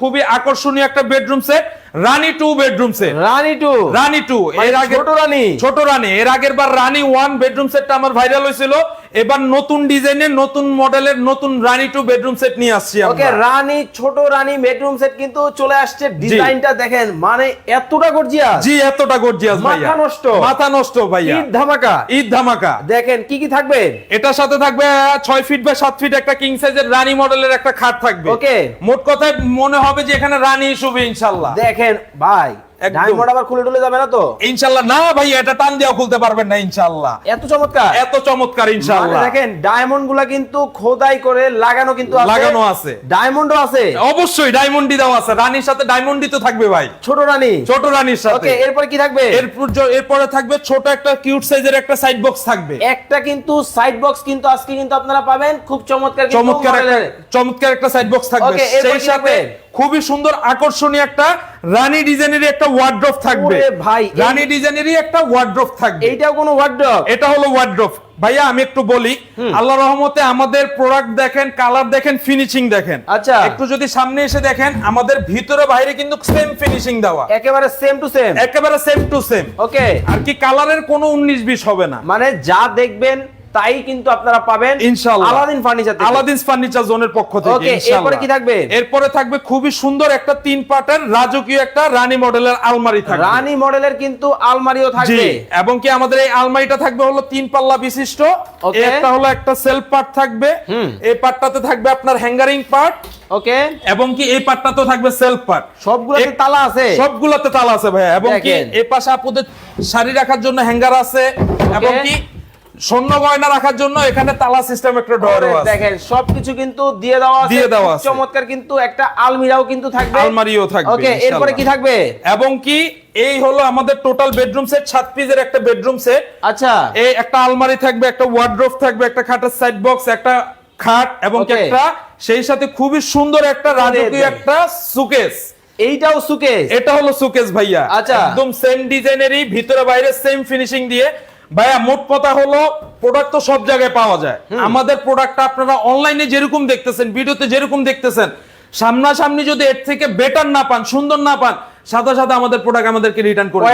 খুবই আকর্ষণীয় একটা bedroom set Rani two bedroom set Rani two Rani two এর আগে ছোট রানী? ছোট রানী এর আগের বার রানী ওয়ান বেডরুম সেটটা আমার ভাইরাল হয়েছিল। এবার নতুন ডিজাইনের নতুন মডেলের নতুন রানী টু বেডরুম সেট নিয়ে আসছি ওকে রানী ছোট রানী বেডরুম সেট কিন্তু চলে আসছে। ডিজাইনটা দেখেন মানে এতটা গর্জিয়াস জি এতটা গর্জিয়াস ভাইয়া। মাথা নষ্ট। মাথা নষ্ট ভাইয়া। ঈদ ধামাকা। ঈদ ধামাকা। দেখেন কি কি থাকবে? এটার সাথে থাকবে ছয় ফিট বা সাত ফিট একটা কিং সাইজের রানী মডেলের একটা খাট থাকবে। ওকে। মোট কথায় মনে হবে যে এখানে রানী শুবে ইনশাল্লাহ। দেখেন ভাই। ডায়মন্ড আবার খুলে টুলে যাবে না তো? না ভাই এটা টান দিয়েও খুলতে পারবেন না এত চমৎকার। এত চমৎকার মানে দেখেন ডায়মন্ডগুলা কিন্তু খোদাই করে লাগানো কিন্তু আছে। লাগানো আছে। ডায়মন্ডও আছে। অবশ্যই ডায়মন্ডি দেওয়া আছে। রানীর সাথে ডায়মন্ডি তো থাকবে ভাই। ছোট রানী। ছোট রানীর সাথে। ওকে এরপর কি থাকবে? এরপর এরপরে থাকবে ছোট একটা কিউট সাইজের একটা সাইড বক্স থাকবে। একটা কিন্তু সাইড বক্স কিন্তু আজকে কিন্তু আপনারা পাবেন। খুব চমৎকার চমৎকার চমৎকার একটা সাইড বক্স সেই সাথে থাকবে? খুবই সুন্দর আকর্ষণীয় একটা রানী ডিজাইনের একটা ওয়ার্ড্রপ থাকবে। ভাই, রানী ডিজাইনেরই একটা ওয়ার্ড্রপ থাকবে। এইটাও কোনো ওয়ার্ড্রপ এটা হলো ওয়ার্ড্রপ ভাইয়া আমি একটু বলি আল্লাহ রহমতে আমাদের প্রোডাক্ট দেখেন কালার দেখেন ফিনিশিং দেখেন। আচ্ছা। একটু যদি সামনে এসে দেখেন আমাদের ভিতরে বাইরে কিন্তু সেম ফিনিশিং দেওয়া। একেবারে সেম টু সেম একেবারে সেম টু সেম ওকে আর কি কালারের কোনো উনিশ বিশ হবে না। মানে যা দেখবেন তাই কিন্তু আপনারা পাবেন ইনশাআল্লাহ। আলাদিন ফার্নিচার আলাদিন ফার্নিচার জোনের পক্ষ থেকে ইনশাআল্লাহ। এরপরে কি থাকবে? এরপরে থাকবে খুবই সুন্দর একটা তিন পার্টের রাজকীয় একটা রানী মডেলের আলমারি থাকবে। রানী মডেলের কিন্তু আলমারিও থাকবে। এবং কি আমাদের এই আলমারিটা থাকবে হলো তিন পাল্লা বিশিষ্ট। একটা হলো একটা সেলফ পার্ট থাকবে। এই পার্টটাতে থাকবে আপনার হ্যাঙ্গারিং পার্ট ওকে এবং কি এই পার্টটাতেও থাকবে সেলফ পার্ট সবগুলোতে তালা আছে? সবগুলোতে তালা আছে ভাই এবং কি এই পাশে আপুদের শাড়ি রাখার জন্য হ্যাঙ্গার আছে। এবং কি স্বর্ণ গয়না রাখার জন্য এখানে তালা সিস্টেম একটা ডোর ওরে আছে। দেখেন সবকিছু কিন্তু দিয়ে দেওয়া আছে। দিয়ে দেওয়া আছে। চমৎকার কিন্তু একটা আলমিরাও কিন্তু থাকবে। আলমারিও থাকবে ওকে এরপরে কি থাকবে? এবং কি এই হলো আমাদের টোটাল বেডরুম সেট সাত পিসের একটা বেডরুম সেট আচ্ছা। এই একটা আলমারি থাকবে একটা ওয়ার্ড্রোব থাকবে একটা খাটের সাইড বক্স একটা খাট এবং একটা সেই সাথে খুবই সুন্দর একটা রাজকীয় একটা সুকেস এইটাও সুকেস এটা হলো সুকেস ভাইয়া। আচ্ছা। একদম সেম ডিজাইনেরই ভিতরে বাইরে সেম ফিনিশিং দিয়ে ভাইয়া মোট কথা হলো প্রোডাক্ট তো সব জায়গায় পাওয়া যায় আমাদের প্রোডাক্টটা আপনারা অনলাইনে যেরকম দেখতেছেন ভিডিওতে যেরকম দেখতেছেন সামনাসামনি যদি এর থেকে বেটার না পান সুন্দর না পান সাদা সাদা আমাদের প্রোডাক্ট আমাদেরকে রিটার্ন করে।